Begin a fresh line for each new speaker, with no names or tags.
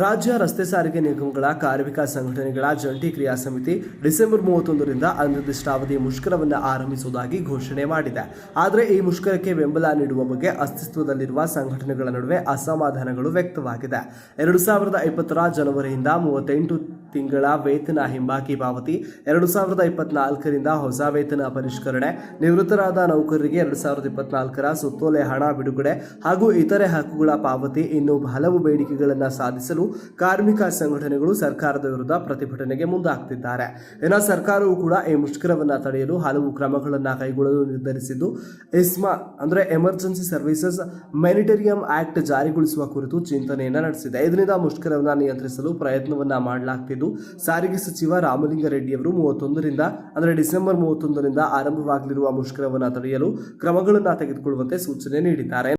ರಾಜ್ಯ ರಸ್ತೆ ಸಾರಿಗೆ ನಿಗಮಗಳ ಕಾರ್ಮಿಕ ಸಂಘಟನೆಗಳ ಜಂಟಿ ಕ್ರಿಯಾ ಸಮಿತಿ ಡಿಸೆಂಬರ್ ಮೂವತ್ತೊಂದರಿಂದ ಅನಿರ್ದಿಷ್ಟಾವಧಿ ಮುಷ್ಕರವನ್ನು ಆರಂಭಿಸುವುದಾಗಿ ಘೋಷಣೆ ಮಾಡಿದೆ. ಆದರೆ ಈ ಮುಷ್ಕರಕ್ಕೆ ಬೆಂಬಲ ನೀಡುವ ಬಗ್ಗೆ ಅಸ್ತಿತ್ವದಲ್ಲಿರುವ ಸಂಘಟನೆಗಳ ನಡುವೆ ಅಸಮಾಧಾನಗಳು ವ್ಯಕ್ತವಾಗಿದೆ. ಎರಡು ಸಾವಿರದ ಇಪ್ಪತ್ತರ ಜನವರಿಯಿಂದ ಮೂವತ್ತೆಂಟು ತಿಂಗಳ ವೇತನ ಹಿಂಬಾಕಿ ಪಾವತಿ, ಎರಡು ಸಾವಿರದ ಇಪ್ಪತ್ನಾಲ್ಕರಿಂದ ಹೊಸ ವೇತನ ಪರಿಷ್ಕರಣೆ, ನಿವೃತ್ತರಾದ ನೌಕರರಿಗೆ ಎರಡು ಸಾವಿರದ ಇಪ್ಪತ್ನಾಲ್ಕರ ಸುತ್ತೋಲೆ ಹಣ ಬಿಡುಗಡೆ ಹಾಗೂ ಇತರೆ ಹಕ್ಕುಗಳ ಪಾವತಿ ಇನ್ನು ಹಲವು ಬೇಡಿಕೆಗಳನ್ನು ಸಾಧಿಸಲು ಕಾರ್ಮಿಕ ಸಂಘಟನೆಗಳು ಸರ್ಕಾರದ ವಿರುದ್ಧ ಪ್ರತಿಭಟನೆಗೆ ಮುಂದಾಗ್ತಿದ್ದಾರೆ. ಇನ್ನು ಸರ್ಕಾರವು ಕೂಡ ಈ ಮುಷ್ಕರವನ್ನು ತಡೆಯಲು ಹಲವು ಕ್ರಮಗಳನ್ನು ಕೈಗೊಳ್ಳಲು ನಿರ್ಧರಿಸಿದ್ದು, ಇಸ್ಮಾ ಅಂದರೆ ಎಮರ್ಜೆನ್ಸಿ ಸರ್ವಿಸಸ್ ಮ್ಯಾನಿಟೇರಿಯಂ ಆಕ್ಟ್ ಜಾರಿಗೊಳಿಸುವ ಕುರಿತು ಚಿಂತನೆಯನ್ನು ನಡೆಸಿದೆ. ಇದರಿಂದ ಮುಷ್ಕರವನ್ನು ನಿಯಂತ್ರಿಸಲು ಪ್ರಯತ್ನವನ್ನ ಮಾಡಲಾಗ್ತಿದ್ದು, ಸಾರಿಗೆ ಸಚಿವ ರಾಮಲಿಂಗಾರೆಡ್ಡಿಯವರು ಮೂವತ್ತೊಂದರಿಂದ ಅಂದರೆ ಡಿಸೆಂಬರ್ ಮೂವತ್ತೊಂದರಿಂದ ಆರಂಭವಾಗಲಿರುವ ಮುಷ್ಕರವನ್ನು ತಡೆಯಲು ಕ್ರಮಗಳನ್ನು ತೆಗೆದುಕೊಳ್ಳುವಂತೆ ಸೂಚನೆ ನೀಡಿದ್ದಾರೆ.